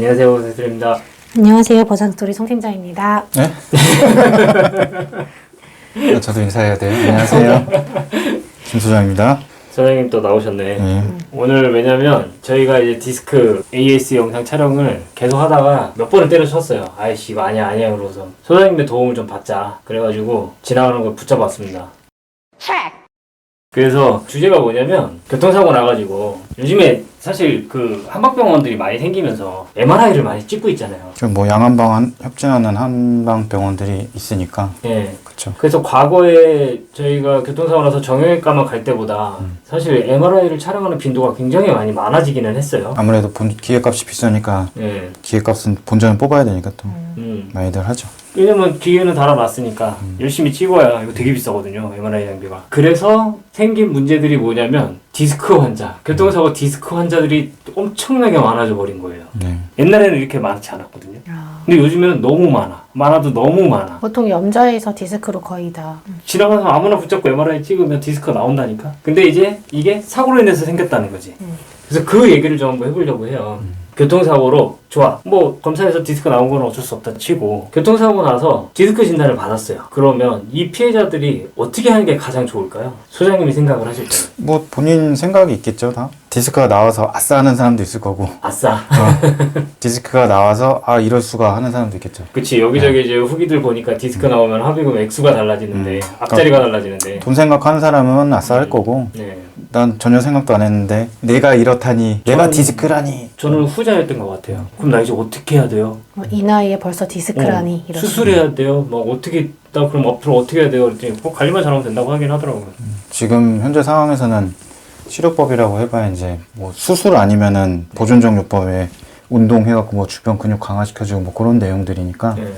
안녕하세요, 보살드립니다. 안녕하세요. 보상스토리 송 팀장입니다. 네? 아, 저도 인사해야 돼요. 안녕하세요. 김 소장입니다. 소장님 또 나오셨네. 네. 오늘 왜냐면 저희가 이제 디스크 AS 영상 촬영을 계속 하다가 몇 번을 때려쳤어요. 아이씨 이거 아니야 아니야 그러고서 소장님의 도움을 좀 받자. 그래가지고 지나가는 걸 붙잡았습니다. 그래서 주제가 뭐냐면 교통사고 나가지고 요즘에 사실 그 한방병원들이 많이 생기면서 MRI를 많이 찍고 있잖아요. 지금 뭐 양한방 한- 협진하는 한방 병원들이 있으니까 예. 그렇죠. 그래서 과거에 저희가 교통사고 나서 정형외과만 갈 때보다 사실 MRI를 촬영하는 빈도가 굉장히 많이 많아지기는 했어요. 아무래도 본 기계값이 비싸니까 예. 기계값은 본전을 뽑아야 되니까 또 음. 많이들 하죠. 왜냐면 기계는 달아놨으니까 열심히 찍어야 이거 되게 비싸거든요 MRI 장비가. 그래서 생긴 문제들이 뭐냐면 디스크 환자. 교통사고 디스크 환자들이 엄청나게 많아져 버린 거예요. 네. 옛날에는 이렇게 많지 않았거든요. 아, 근데 요즘에는 너무 많아. 많아도 너무 많아. 보통 염자에서 디스크로 거의 다. 지나가서 아무나 붙잡고 MRI 찍으면 디스크가 나온다니까? 근데 이제 이게 사고로 인해서 생겼다는 거지. 음. 그래서 그 얘기를 좀 한번 해보려고 해요 교통사고로 좋아 뭐 검사에서 디스크 나온 건 어쩔 수 없다 치고 교통사고 나서 디스크 진단을 받았어요 그러면 이 피해자들이 어떻게 하는 게 가장 좋을까요? 소장님이 생각을 하실 때 뭐 본인 생각이 있겠죠, 다. 디스크가 나와서 아싸 하는 사람도 있을 거고 아싸 디스크가 나와서 아 이럴 수가 하는 사람도 있겠죠. 그치 여기저기 이제 후기들 보니까 디스크 나오면 합의금 액수가 달라지는데 음. 앞자리가 달라지는데 돈 생각하는 사람은 아싸 할 거고 네 난 전혀 생각도 안 했는데 내가 이렇다니 내가 디스크라니 저는 후자였던 것 같아요 그럼 나 이제 어떻게 해야 돼요? 뭐이 나이에 벌써 디스크라니 어, 이런. 수술해야 돼요? 막 어떻게 나 그럼 앞으로 어떻게 해야 돼요? 그랬더니 꼭 관리만 잘하면 된다고 하긴 하더라고요 지금 현재 상황에서는 치료법이라고 해봐야 이제 뭐 수술 아니면은 보존정요법에 운동해갖고 뭐 주변 근육 강화시켜주고 뭐 그런 내용들이니까 네.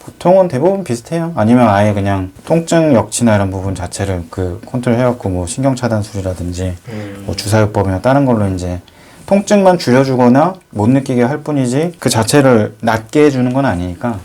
보통은 대부분 비슷해요. 아니면 아예 그냥 통증 역치나 이런 부분 자체를 그 컨트롤 해갖고 뭐 신경 차단술이라든지 음. 뭐 주사요법이나 다른 걸로 이제 통증만 줄여주거나 못 느끼게 할 뿐이지 그 자체를 낫게 해주는 건 아니니까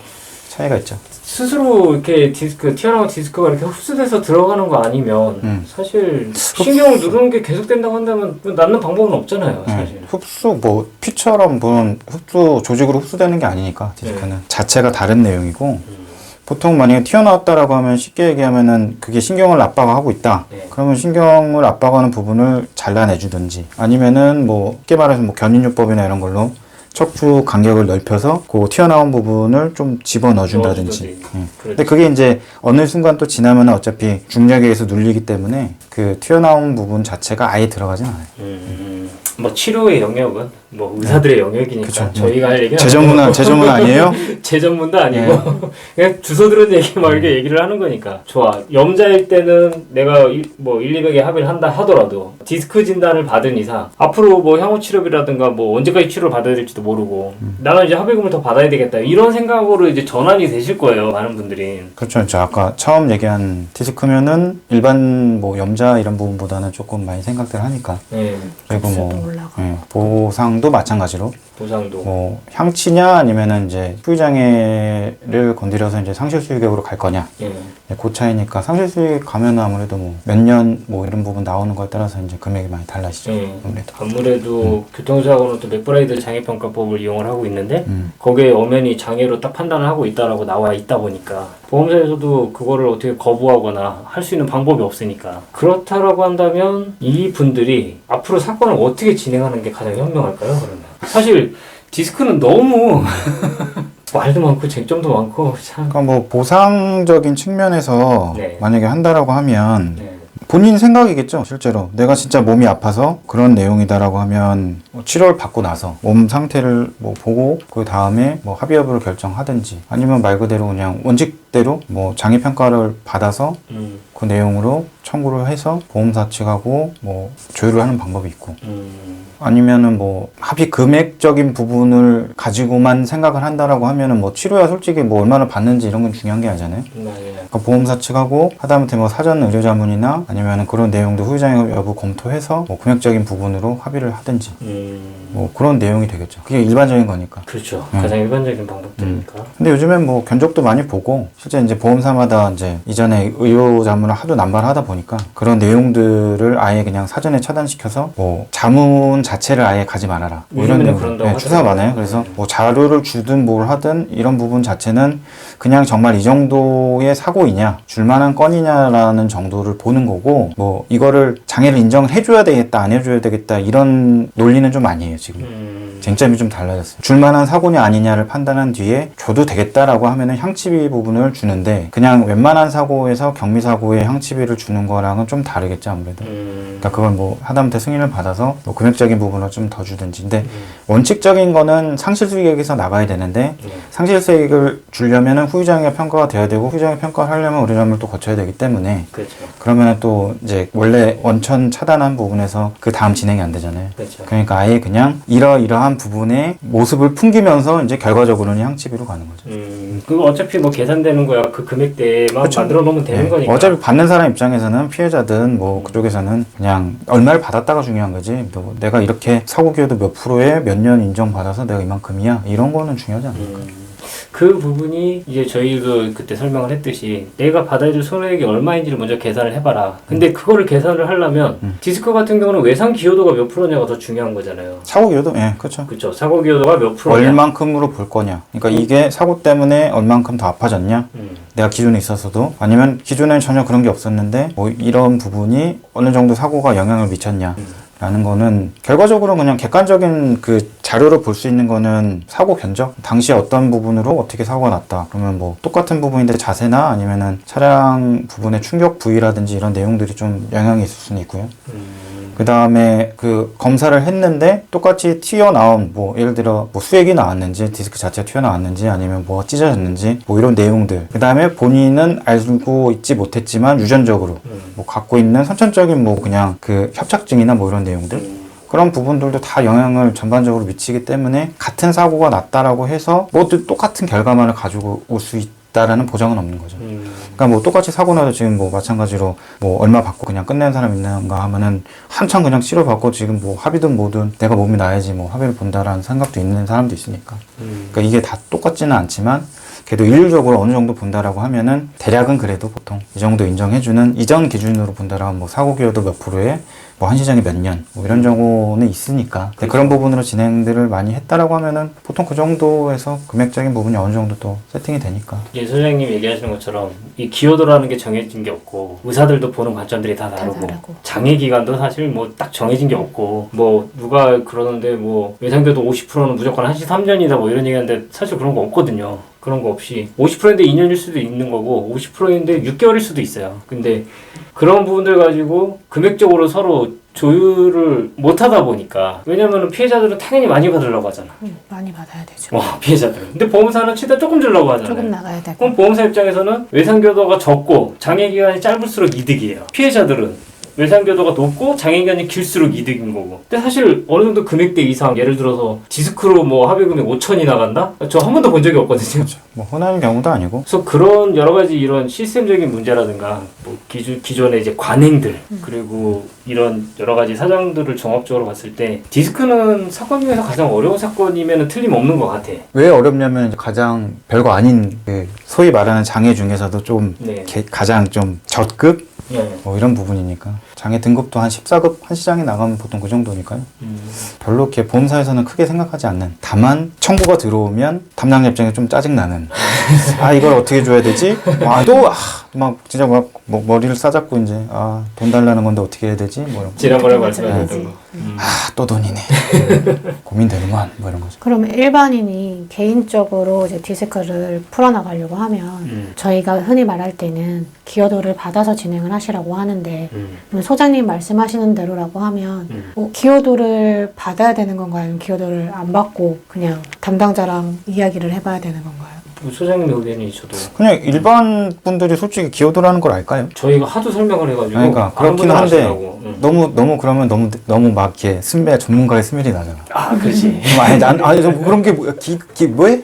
차이가 있죠. 스스로 이렇게 디스크 튀어나온 디스크가 이렇게 흡수돼서 들어가는 거 아니면 음. 사실 신경을 누르는 게 계속 된다고 한다면 그 낫는 방법은 없잖아요 사실 네. 흡수 뭐 피처럼 보는 흡수 조직으로 흡수되는 게 아니니까 디스크는 자체가 다른 내용이고 음. 보통 만약에 튀어나왔다라고 하면 쉽게 얘기하면은 그게 신경을 압박하고 있다. 네. 그러면 신경을 압박하는 부분을 잘라내주든지 아니면은 뭐 쉽게 말해서 뭐 견인요법이나 이런 걸로 척추 간격을 넓혀서 그 튀어나온 부분을 좀 집어 넣어준다든지. 넣어주든지. 예. 그렇죠. 근데 그게 이제 어느 순간 또 지나면 어차피 중력에 의해서 눌리기 때문에 그 튀어나온 부분 자체가 아예 들어가진 않아요. 음, 뭐 치료의 영역은 뭐 의사들의 영역이니까 네. 그쵸. 저희가 할 얘기는 제 전문 아니에요? 제 전문도 아니고 네. 그냥 주소 들은 얘기 막 이렇게 얘기를 하는 거니까 좋아 염자일 때는 내가 일, 뭐 1, 200에 합의를 한다 하더라도 디스크 진단을 받은 이상 앞으로 뭐 향후 치료비라든가 뭐 언제까지 치료를 받아야 될지도 모르고 음. 나는 이제 합의금을 더 받아야 되겠다 이런 생각으로 이제 전환이 되실 거예요 많은 분들이 그렇죠. 저 아까 처음 얘기한 디스크면은 일반 뭐 염자 이런 부분보다는 조금 많이 생각들 하니까 네, 그리고 뭐 올라가. 예, 보상도 마찬가지로 보상도 뭐 향치냐 아니면은 이제 후유장애를 건드려서 이제 상실 수익액으로 갈 거냐 예. 네, 그 차이니까 상실 수익 가면 아무래도 뭐 몇 년 뭐 이런 부분 나오는 거에 따라서 이제 금액이 많이 달라지죠 예. 아무래도 아무래도 교통사고는 또 맥브라이드 장애평가법을 이용을 하고 있는데 음. 거기에 엄연히 장애로 딱 판단을 하고 있다라고 나와 있다 보니까 보험사에서도 그거를 어떻게 거부하거나 할 수 있는 방법이 없으니까 그렇다라고 한다면 이 분들이 앞으로 사건을 어떻게 진행하는 게 가장 현명할까요 그러면 사실 디스크는 너무 말도 많고 쟁점도 많고 참 그러니까 뭐 보상적인 측면에서 네. 만약에 한다라고 하면 네. 본인 생각이겠죠, 실제로. 내가 진짜 몸이 아파서 그런 내용이다라고 하면 뭐 치료를 받고 나서 몸 상태를 뭐 보고 그 다음에 뭐 합의 여부를 결정하든지 아니면 말 그대로 그냥 원칙 대로 뭐 장애 평가를 받아서 음, 그 내용으로 청구를 해서 보험사 측하고 뭐 조율을 하는 방법이 있고. 음, 아니면은 뭐 합의 금액적인 부분을 가지고만 생각을 한다라고 하면은 뭐 치료야 솔직히 뭐 얼마나 받는지 이런 건 중요한 게 아니잖아요. 네. 그러니까 보험사 측하고 하다못해 뭐 사전 의료 자문이나 아니면 그런 내용도 후유장애 여부 검토해서 뭐 금액적인 부분으로 합의를 하든지. 음, 뭐 그런 내용이 되겠죠. 그게 일반적인 거니까. 그렇죠. 음. 가장 일반적인 방법들이니까. 근데 요즘엔 뭐 견적도 많이 보고 실제 이제 보험사마다 이제 이전에 의료 자문을 하도 남발하다 보니까 그런 내용들을 아예 그냥 사전에 차단시켜서 뭐 자문 자체를 아예 가지 말아라 뭐 이런 내용 네, 하더라고요. 많아요. 그래서 뭐 자료를 주든 뭘 하든 이런 부분 자체는 그냥 정말 이 정도의 사고이냐 줄만한 건이냐라는 정도를 보는 거고 뭐 이거를 장애를 인정을 해줘야 되겠다 안 해줘야 되겠다 이런 논리는 좀 아니에요 지금. 음. 쟁점이 좀 달라졌어요. 줄만한 사고냐 아니냐를 판단한 뒤에 줘도 되겠다라고 하면은 향치비 부분을 주는데 그냥 웬만한 사고에서 경미 사고에 향치비를 주는 거랑은 좀 다르겠죠 아무래도. 음. 그러니까 그건 뭐 하다못해 승인을 받아서 뭐 금액적인 부분을 좀 더 주든지. 근데 음. 원칙적인 거는 상실 수익액에서 나가야 되는데 네. 상실 수익을 주려면은 후유장애 평가가 돼야 되고 후유장애 평가를 하려면 의료자문을 또 거쳐야 되기 때문에 그렇죠. 그러면은 또 이제 원래 원천 차단한 부분에서 그 다음 진행이 안 되잖아요. 그렇죠. 그러니까 아예 그냥 이러이러한 부분의 모습을 풍기면서 이제 결과적으로는 향치비로 가는 거죠. 음. 그거 어차피 뭐 계산되는 거야. 그 금액대만 그쵸. 만들어 놓으면 되는 네. 거니까. 어차피 받는 사람 입장에서는 피해자든 뭐 그쪽에서는 그냥 얼마를 받았다가 중요한 거지. 또 내가 이렇게 사고 기여도 몇 프로에 몇 년 인정받아서 내가 이만큼이야. 이런 거는 중요하지 않을까. 음. 그 부분이 이제 저희도 그때 설명을 했듯이 내가 받아야 될 손해액이 얼마인지를 먼저 계산을 해봐라. 근데 그거를 계산을 하려면 음. 디스크 같은 경우는 외상 기여도가 몇 프로냐가 더 중요한 거잖아요. 사고 기여도 예, 그렇죠. 그렇죠. 사고 기여도가 몇 프로냐. 얼만큼으로 볼 거냐. 그러니까 이게 사고 때문에 얼만큼 더 아파졌냐. 음. 내가 기존에 있었어도 아니면 기존엔 전혀 그런 게 없었는데 뭐 이런 부분이 어느 정도 사고가 영향을 미쳤냐 라는 거는 결과적으로 그냥 객관적인 그 자료로 볼 수 있는 거는 사고 견적? 당시 어떤 부분으로 어떻게 사고가 났다? 그러면 뭐 똑같은 부분인데 자세나 아니면은 차량 부분의 충격 부위라든지 이런 내용들이 좀 영향이 있을 수는 있고요. 음. 그 다음에 그 검사를 했는데 똑같이 튀어나온 뭐 예를 들어 뭐 수액이 나왔는지 디스크 자체가 튀어나왔는지 아니면 뭐 찢어졌는지 뭐 이런 내용들 그 다음에 본인은 알고 있지 못했지만 유전적으로 음. 뭐 갖고 있는 선천적인 뭐 그냥 그 협착증이나 뭐 이런 내용들 음. 그런 부분들도 다 영향을 전반적으로 미치기 때문에 같은 사고가 났다라고 해서 모두 똑같은 결과만을 가지고 올 수 있다라는 보장은 없는 거죠. 음. 그러니까 뭐 똑같이 사고 나도 지금 뭐 마찬가지로 뭐 얼마 받고 그냥 끝내는 사람 있는가 하면은 한참 그냥 치료 받고 지금 뭐 합의든 뭐든 내가 몸이 나야지 뭐 합의를 본다라는 생각도 있는 사람도 있으니까. 음. 그러니까 이게 다 똑같지는 않지만 그래도 일률적으로 어느 정도 본다라고 하면은 대략은 그래도 보통 이 정도 인정해주는 이전 기준으로 본다라고 하면 뭐 사고 기여도 몇 프로에 뭐 한 시장이 몇 년, 뭐 이런 정도는 있으니까. 근데 그런 부분으로 진행들을 많이 했다라고 하면은 보통 그 정도에서 금액적인 부분이 어느 정도 또 세팅이 되니까. 예, 소장님 얘기하시는 것처럼 이 기여도라는 게 정해진 게 없고 의사들도 보는 관점들이 다 다르고 다르고. 장애 기간도 사실 뭐 딱 정해진 게 없고 뭐 누가 그러는데 뭐 외상계도 50%는 무조건 한시 3년이다 뭐 이런 얘기하는데 사실 그런 거 없거든요. 그런 거 없이 50%인데 2년일 수도 있는 거고 50%인데 6개월일 수도 있어요. 근데 그런 부분들 가지고 금액적으로 서로 조율을 못 하다 보니까 왜냐면은 피해자들은 당연히 많이 받으려고 하잖아. 음, 많이 받아야 되죠. 어, 피해자들은. 근데 보험사는 최대한 조금 주려고 하잖아요. 조금 나가야 되고. 그럼 보험사 입장에서는 외상교도가 적고 장애 기간이 짧을수록 이득이에요. 피해자들은 외상교도가 높고 장애기간이 길수록 이득인 거고. 근데 사실 어느 정도 금액대 이상 예를 들어서 디스크로 뭐 합의금이 5천이 나간다? 저 한 번도 본 적이 없거든요. 뭐 흔한 경우도 아니고. 그래서 그런 여러 가지 이런 시스템적인 문제라든가 뭐 기존 기존의 이제 관행들 그리고 이런 여러 가지 사정들을 종합적으로 봤을 때 디스크는 사건 중에서 가장 어려운 사건이면 틀림없는 것 같아. 왜 어렵냐면 가장 별거 아닌 그 소위 말하는 장애 중에서도 좀 네. 개- 가장 좀 저급 예. 뭐 이런 부분이니까 장애 등급도 한 14급 한 시장에 나가면 보통 그 정도니까요. 음. 별로 이렇게 보험사에서는 크게 생각하지 않는 다만 청구가 들어오면 담당 입장에 좀 짜증 나는 아 이걸 어떻게 줘야 되지 아또 막 진짜 막 뭐, 머리를 싸잡고 이제 아 돈 달라는 건데 어떻게 해야 되지 뭐 이런 지난번에 어떻게 말씀하셨던 거. 음. 아 또 돈이네 고민되는구만 뭐 이런 거죠. 그러면 일반인이 개인적으로 이제 디스크를 풀어나가려고 하면 음. 저희가 흔히 말할 때는 기여도를 받아서 진행을 하시라고 하는데 음. 그럼 소장님 말씀하시는 대로라고 하면 음. 뭐 기여도를 받아야 되는 건가요? 아니면 기여도를 안 받고 그냥 담당자랑 이야기를 해봐야 되는 건가요? 뭐 소장님 의견이 저도 그냥 일반 분들이 솔직히 기여도라는 걸 알까요? 저희가 하도 설명을 해가지고 그러니까 그렇긴 한데 아시더라고. 음. 너무 너무 그러면 너무 너무 막 이렇게 스멜 전문가의 스멜이 나잖아. 아, 그렇지. 아니 난 아니 저 그런 게 뭐야 기기 뭐해?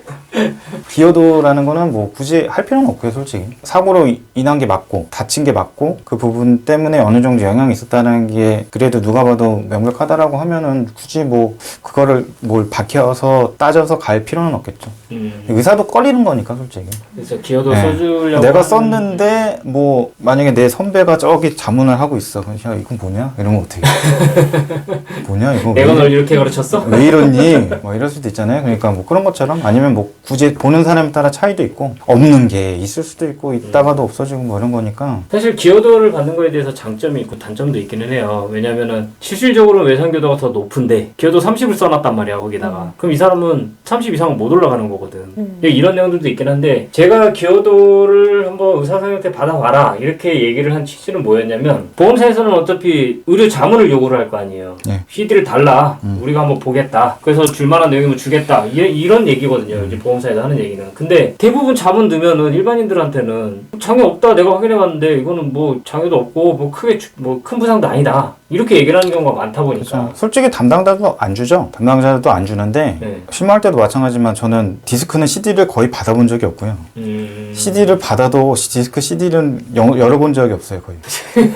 기여도라는 거는 뭐 굳이 할 필요는 없고요 솔직히 사고로 이- 인한 게 맞고 다친 게 맞고 그 부분 때문에 어느 정도 영향이 있었다는 게 그래도 누가 봐도 명백하다라고 하면은 굳이 뭐 그거를 뭘 박혀서 따져서 갈 필요는 없겠죠 음. 의사도 꺼리는 거니까 솔직히 그래서 기여도 네. 써주려고. 내가 썼는데 뭐 만약에 내 선배가 저기 자문을 하고 있어 그럼 야 이건 뭐냐 이러면 어떻게 뭐냐 이거 내가 왜 널 이렇게 가르쳤어? 왜 이러니? 뭐 이럴 수도 있잖아요. 그러니까 뭐 그런 것처럼 아니면 뭐 굳이 보는 사람에 따라 차이도 있고 없는 게 있을 수도 있고 있다가도 없어지고 뭐 이런 거니까 사실 기여도를 받는 거에 대해서 장점이 있고 단점도 있기는 해요. 왜냐면은 실질적으로 외상 기여도가 더 높은데 기여도 30을 써놨단 말이야 거기다가. 그럼 이 사람은 30 이상은 못 올라가는 거거든. 음. 근데 이런 내용들도 있긴 한데 제가 기여도를 한번 의사 선생님한테 받아봐라 이렇게 얘기를 한 취지는 뭐였냐면 보험사에서는 어차피 의료 자문을 요구를 할 거 아니에요. 네. CD를 달라. 우리가 한번 보겠다. 그래서 줄만한 내용이면 주겠다. 이, 이런 얘기거든요. 이제 보험 사에서 하는 얘기는. 근데 대부분 자문 넣으면은 일반인들한테는 장애 없다. 내가 확인해봤는데 이거는 뭐 장애도 없고 뭐 크게 뭐 큰 부상도 아니다. 이렇게 얘기를 하는 경우가 많다 보니까. 그래서 솔직히 담당자도 안 주죠. 담당자도 안 주는데 네. 심할 때도 마찬가지지만 저는 디스크는 CD를 거의 받아본 적이 없고요. 음. CD를 받아도 디스크 CD는 열어본 적이 없어요 거의.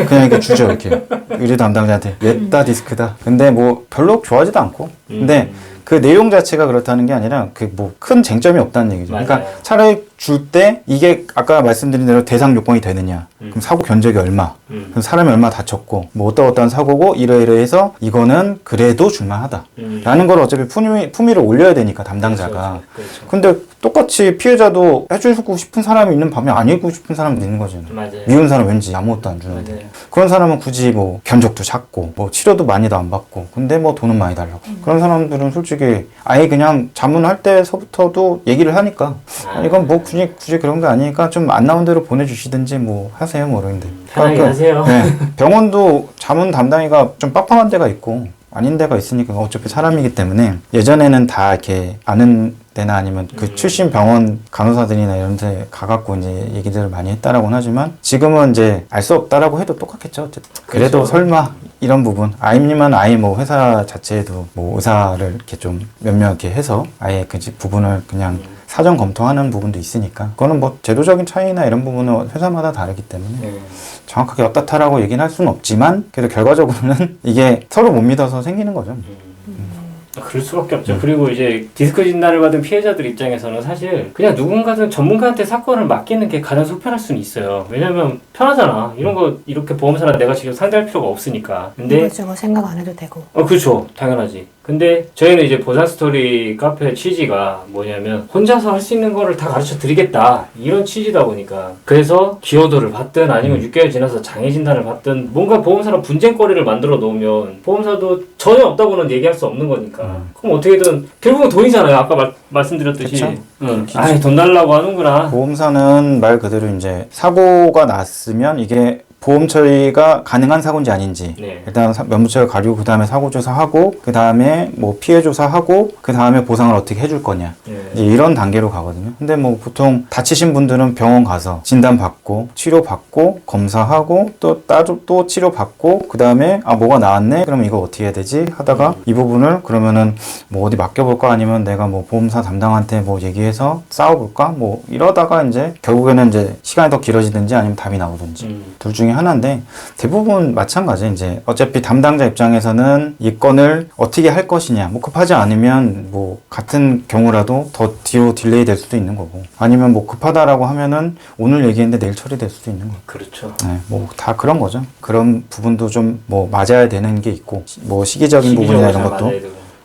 그냥 이렇게 주죠 이렇게 의료 담당자한테 냈다 디스크다. 근데 뭐 별로 좋아하지도 않고. 근데 음. 그 내용 자체가 그렇다는 게 아니라 그 뭐 큰 쟁점이 없다는 얘기죠. 그러니까 맞아요. 차라리 줄 때 이게 아까 말씀드린 대로 대상 요건이 되느냐. 음. 그럼 사고 견적이 얼마. 음. 그럼 사람이 얼마 다쳤고 뭐 어떠 어떠한 사고고 이러이러해서 이거는 그래도 줄만하다. 음. 라는 걸 어차피 품위, 품위를 올려야 되니까 담당자가. 그렇죠. 그렇죠. 근데 똑같이 피해자도 해주고 싶은 사람이 있는 반면 안 해주고 싶은 사람도 있는 거죠. 맞아요. 미운 사람 왠지 아무것도 안 주는데. 맞아요. 그런 사람은 굳이 뭐 견적도 작고 뭐 치료도 많이도 안 받고 근데 뭐 돈은 많이 달라고 그런 사람들은 솔직히 아예 그냥 자문할 때서부터도 얘기를 하니까 아, 이건 뭐 굳이 굳이 그런 게 아니니까 좀 안 나온 대로 보내주시든지 뭐 하세요 뭐 이런데 편하게 그러니까 하세요. 네, 병원도 자문 담당이가 좀 빡빡한 데가 있고 아닌 데가 있으니까 어차피 사람이기 때문에 예전에는 다 이렇게 아는 데나 아니면 그 음. 출신 병원 간호사들이나 이런 데 가갖고 이제 얘기들을 많이 했다라고는 하지만 지금은 이제 알 수 없다라고 해도 똑같겠죠. 어쨌든. 그래도 그렇죠. 설마 이런 부분 아임님은 아예 뭐 회사 자체에도 뭐 의사를 이렇게 좀 몇몇 이렇게 해서 아예 그 지- 부분을 그냥 사전 검토하는 부분도 있으니까 그거는 뭐 제도적인 차이나 이런 부분은 회사마다 다르기 때문에 네. 정확하게 어떻다라고 얘기는 할 수는 없지만 그래도 결과적으로는 이게 서로 못 믿어서 생기는 거죠. 아, 그럴 수밖에 없죠. 그리고 이제 디스크 진단을 받은 피해자들 입장에서는 사실 그냥 누군가든 전문가한테 사건을 맡기는 게 가장 속편할 수는 있어요. 왜냐면 편하잖아. 이런 거 이렇게 보험사랑 내가 직접 상대할 필요가 없으니까. 근데 이것저것 생각 안 해도 되고. 어, 그렇죠. 당연하지. 근데 저희는 이제 보상 스토리 카페 취지가 뭐냐면 혼자서 할 수 있는 거를 다 가르쳐 드리겠다. 이런 취지다 보니까. 그래서 기여도를 받든 아니면 6개월 지나서 장애 진단을 받든 뭔가 보험사랑 분쟁거리를 만들어 놓으면 보험사도 전혀 없다고는 얘기할 수 없는 거니까. 그럼 어떻게든 결국은 돈이잖아요. 아까 말, 말씀드렸듯이. 응. 아이, 돈 달라고 하는구나. 보험사는 말 그대로 이제 사고가 났으면 이게 보험 처리가 가능한 사고인지 아닌지 네. 일단 사- 면부처를 가리고 그 다음에 사고 조사하고 그 다음에 뭐 피해 조사하고 그 다음에 보상을 어떻게 해줄 거냐 네. 이런 단계로 가거든요. 근데 뭐 보통 다치신 분들은 병원 가서 진단 받고 치료 받고 검사하고 또 따로 또 치료 받고 그 다음에 아 뭐가 나왔네 그러면 이거 어떻게 해야 되지 하다가 이 부분을 그러면은 뭐 어디 맡겨볼까 아니면 내가 뭐 보험사 담당한테 뭐 얘기해서 싸워볼까 뭐 이러다가 이제 결국에는 이제 시간이 더 길어지든지 아니면 답이 나오든지 음. 둘 중에 하나인데 대부분 마찬가지 이제 어차피 담당자 입장에서는 이 건을 어떻게 할 것이냐 뭐 급하지 않으면 뭐 같은 경우라도 더 뒤로 딜레이 될 수도 있는 거고 아니면 뭐 급하다라고 하면은 오늘 얘기했는데 내일 처리될 수도 있는 거고 그렇죠. 네, 뭐 다 그런 거죠 그런 부분도 좀 뭐 맞아야 되는 게 있고 시- 뭐 시기적인 부분이나 이런 잘 것도.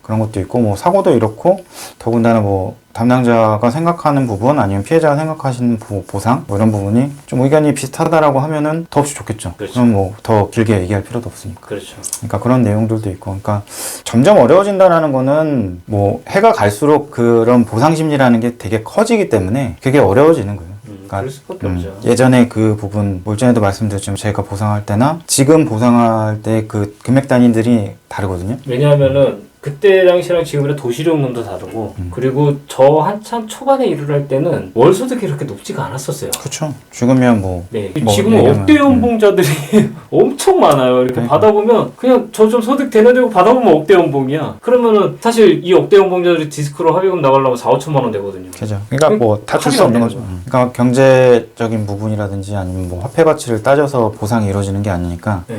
그런 것도 있고 뭐 사고도 이렇고 더군다나 뭐 담당자가 생각하는 부분 아니면 피해자가 생각하시는 부- 보상 뭐 이런 부분이 좀 의견이 비슷하다라고 하면은 더없이 좋겠죠. 그렇죠. 그럼 뭐 더 길게 얘기할 필요도 없으니까. 그렇죠. 그러니까 그런 내용들도 있고, 그러니까 점점 어려워진다라는 거는 뭐 해가 갈수록 그런 보상 심리라는 게 되게 커지기 때문에 그게 어려워지는 거예요. 음, 그러니까 음. 예전에 그 부분 몰전에도 말씀드렸지만 제가 보상할 때나 지금 보상할 때 그 금액 단위들이 다르거든요. 왜냐하면은 그때 당시랑 지금이랑 도시령론도 다르고 음. 그리고 저 한참 초반에 일을 할 때는 월 소득이 그렇게 높지가 않았었어요. 그렇죠. 지금이야 뭐 네, 뭐 얘기하면, 억대 연봉자들이 엄청 많아요. 이렇게 그러니까. 받아보면 그냥 저 좀 소득 되는 데고 받아보면 억대 연봉이야. 그러면은 사실 이 억대 연봉자들이 디스크로 합의금 나가려면 4, 5천만 원 되거든요. 그죠. 그러니까 뭐 다툴 수 없는 안 거죠. 음. 그러니까 경제적인 부분이라든지 아니면 뭐 화폐 가치를 따져서 보상이 이루어지는 게 아니니까 네.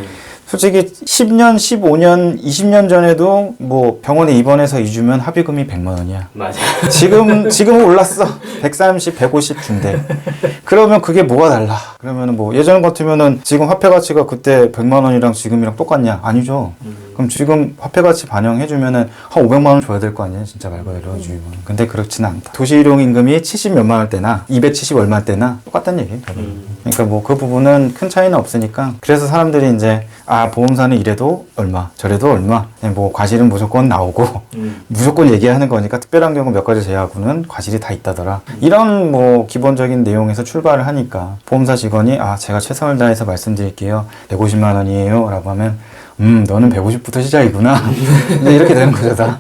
솔직히 10년, 15년, 20년 전에도 뭐 병원에 입원해서 2주면 합의금이 100만 원이야. 맞아. 지금 지금은 올랐어. 130, 150 준대. 그러면 그게 뭐가 달라? 그러면은 뭐 예전 같으면은 지금 화폐 가치가 그때 100만 원이랑 지금이랑 똑같냐? 아니죠. 음. 그럼 지금 화폐 가치 반영해 주면은 한 500만 원 줘야 될 거 아니에요? 진짜 말 그대로 주의원. 근데 그렇지는 않다. 도시일용 임금이 70 몇만 원 때나 270 얼마 때나 똑같다는 얘기예요. 음. 그러니까 뭐 그 부분은 큰 차이는 없으니까 그래서 사람들이 이제 아 보험사는 이래도 얼마 저래도 얼마 그냥 뭐 과실은 무조건 나오고 음. 무조건 얘기하는 거니까 특별한 경우 몇 가지 제외하고는 과실이 다 있다더라 이런 뭐 기본적인 내용에서 출발을 하니까 보험사 직원이 아 제가 최선을 다해서 말씀드릴게요 150만 원이에요 라고 하면 음 너는 150부터 시작이구나. 이제 이렇게 되는 거죠 다.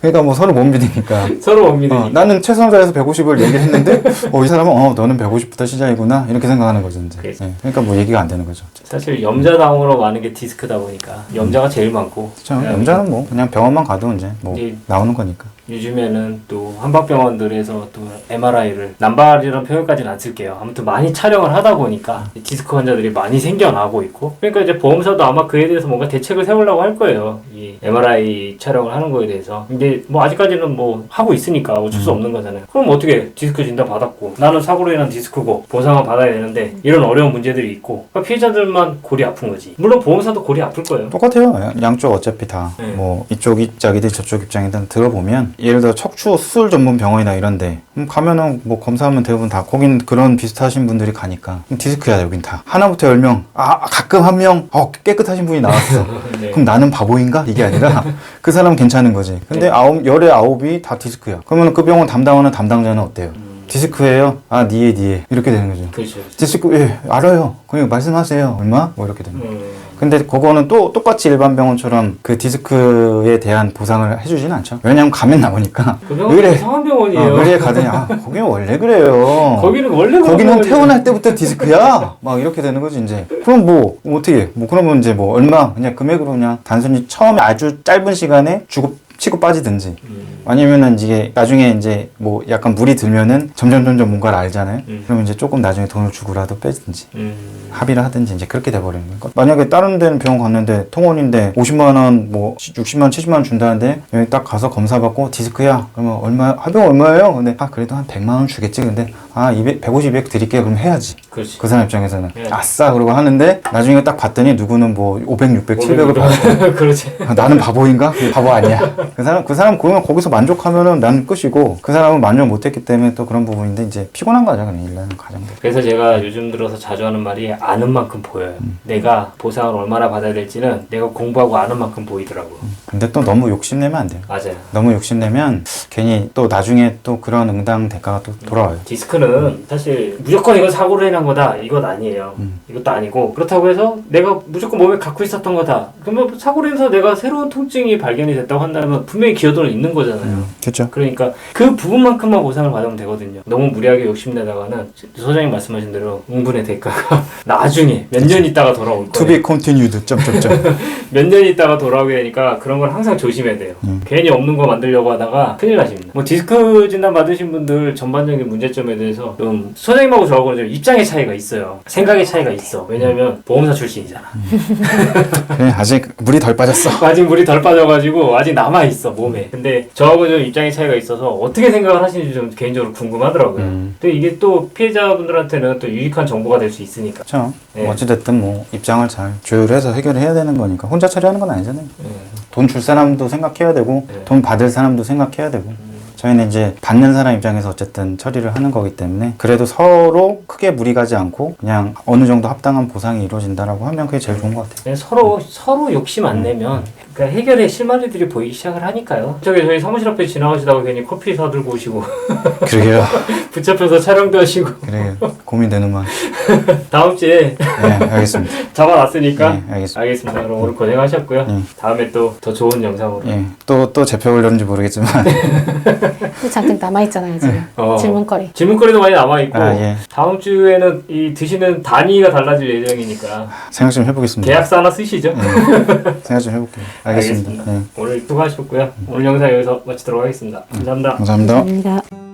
그러니까 뭐 서로 못 믿으니까. 서로 못 믿으니. 어, 나는 최선을 다해서 150을 얘기를 했는데 어, 이 사람은 어 너는 150부터 시작이구나. 이렇게 생각하는 거죠 이제. 예, 그러니까 뭐 얘기가 안 되는 거죠. 사실 염자당으로 많은 게 디스크다 보니까 염자가 제일 많고. 그렇죠. 그냥 남자는 뭐 그냥 병원만 가도 이제 뭐 이제 나오는 거니까 요즘에는 또 한방병원들에서 또 MRI를 남발이라는 표현까지는 안 쓸게요. 아무튼 많이 촬영을 하다 보니까 디스크 환자들이 많이 생겨나고 있고 그러니까 이제 보험사도 아마 그에 대해서 뭔가 대책을 세우려고 할 거예요. 이 MRI 촬영을 하는 거에 대해서. 근데 뭐 아직까지는 뭐 하고 있으니까 어쩔 수 없는 거잖아요. 그럼 어떻게 디스크 진단 받았고 나는 사고로 인한 디스크고 보상을 받아야 되는데 이런 어려운 문제들이 있고 그러니까 피해자들만 골이 아픈 거지. 물론 보험사도 골이 아플 거예요. 똑같아요 양쪽 어차피 다 네. 뭐 이쪽 입장이든 저쪽 입장이든 들어보면 예를 들어 척추 수술 전문 병원이나 이런데 가면은 뭐 검사하면 대부분 다 거긴 그런 비슷하신 분들이 가니까 디스크야 여긴 다 하나부터 열 명 아 가끔 한 명 어, 깨끗하신 분이 나왔어 네. 그럼 나는 바보인가? 이게 아니라 그 사람 은 괜찮은 거지. 근데 네. 아홉 열에 아홉이 다 디스크야. 그러면 그 병원 담당하는 담당자는 어때요? 음, 디스크예요? 아 니에 니에 이렇게 되는 거죠. 그렇죠. 디스크 예 알아요. 그냥 말씀하세요. 얼마? 뭐 이렇게 되는. 거예요. 음. 근데 그거는 또 똑같이 일반 병원처럼 그 디스크에 대한 보상을 해주지는 않죠. 왜냐면 가면 나오니까 그 병원 의뢰 이상한 어, 병원이에요. 의뢰 가더니 아 거기는 원래 그래요. 거기는 원래 그런 거기는. 태어날 때부터 디스크야. 막 이렇게 되는 거지 이제. 그럼 뭐 어떻게? 뭐 그러면 이제 뭐 얼마 그냥 금액으로 그냥 단순히 처음에 아주 짧은 시간에 주고 치고 빠지든지 음. 아니면은 이게 나중에 이제 뭐 약간 물이 들면은 점점 점점 뭔가를 알잖아요. 음. 그러면 이제 조금 나중에 돈을 주고라도 빼든지 음. 합의를 하든지 이제 그렇게 돼버리는. 그러니까 만약에 다른 데는 병원 갔는데 통원인데 50만 원, 뭐 60만 원, 70만 원 준다는데 여기 딱 가서 검사 받고 디스크야. 그러면 얼마 합병 얼마예요? 근데 아 그래도 한 100만 원 주겠지. 근데 아 200, 150, 200 드릴게요. 그럼 해야지. 그렇지. 그 사람 입장에서는 해야지. 아싸 그러고 하는데 나중에 딱 봤더니 누구는 뭐 500, 600, 700을 받고 그렇지. 아, 나는 바보인가? 바보 아니야. 그 사람 그 사람 그러면 거기서 만족하면은 나는 끝이고 그 사람은 만족 못했기 때문에 또 그런 부분인데 이제 피곤한 거죠 그냥 일하는 과정들. 그래서 제가 요즘 들어서 자주 하는 말이 아는 만큼 보여요. 내가 보상을 얼마나 받아야 될지는 내가 공부하고 아는 만큼 보이더라고. 근데 또 너무 욕심내면 안 돼요. 맞아요. 너무 욕심내면 괜히 또 나중에 또 그런 응당 대가가 또 돌아와요. 디스크는 사실 무조건 이건 사고로 인한 거다 이건 아니에요. 음. 이것도 아니고 그렇다고 해서 내가 무조건 몸에 갖고 있었던 거다. 그러면 사고로 인해서 내가 새로운 통증이 발견이 됐다고 한다면 분명히 기여도는 있는 거잖아 요. 그렇죠. 그러니까 그 부분만큼만 보상을 받으면 되거든요. 너무 무리하게 욕심내다가는 소장님 말씀하신 대로 응분의 대가가 나중에 몇 년 있다가 돌아올 To 거예요. be continued. 점점점. 몇년 있다가 돌아오게 되니까 그런 걸 항상 조심해야 돼요. 음. 괜히 없는 거 만들려고 하다가 큰일 나십니다. 뭐 디스크 진단 받으신 분들 전반적인 문제점에 대해서 좀 소장님하고 저하고는 좀 입장의 차이가 있어요. 생각의 차이가 있어. 왜냐면 보험사 출신이잖아. 그래, 아직 물이 덜 빠졌어. 아직 물이 덜 빠져가지고 아직 남아 있어 몸에. 근데 저 하고 좀 입장의 차이가 있어서 어떻게 생각을 하시는지 좀 개인적으로 궁금하더라고요. 음. 근데 이게 또 피해자분들한테는 또 유익한 정보가 될 수 있으니까. 그렇죠. 네. 어찌됐든 뭐 입장을 잘 조율해서 해결을 해야 되는 거니까 혼자 처리하는 건 아니잖아요. 네. 돈줄 사람도 생각해야 되고 네. 돈 받을 사람도 생각해야 되고 저희는 이제 받는 사람 입장에서 어쨌든 처리를 하는 거기 때문에 그래도 서로 크게 무리 가지 않고 그냥 어느 정도 합당한 보상이 이루어진다라고 하면 그게 제일 좋은 것 같아요. 서로 서로 욕심 안 내면 그러니까 해결의 실마리들이 보이기 시작을 하니까요. 저기 저희 사무실 앞에 지나가시다가 괜히 커피 사들고 오시고 그러게요. 붙잡혀서 촬영도 하시고 그래 고민되는만. 다음 주에 네, 알겠습니다. 잡아놨으니까 네, 알겠습니다. 알겠습니다. 그럼 오늘 고생하셨고요. 네. 다음에 또 더 좋은 영상으로. 예, 또, 또 재표 올렸는지 모르겠지만. 또 잔뜩 남아있잖아요, 지금. 어. 질문거리. 질문거리도 많이 남아있고 아, 예. 다음 주에는 이 드시는 단위가 달라질 예정이니까 생각 좀 해보겠습니다. 계약서 하나 쓰시죠. 생각 좀 해볼게요. 알겠습니다. 예, 오늘 수고하셨고요. 오늘 영상 여기서 마치도록 하겠습니다. 감사합니다. 감사합니다. 감사합니다.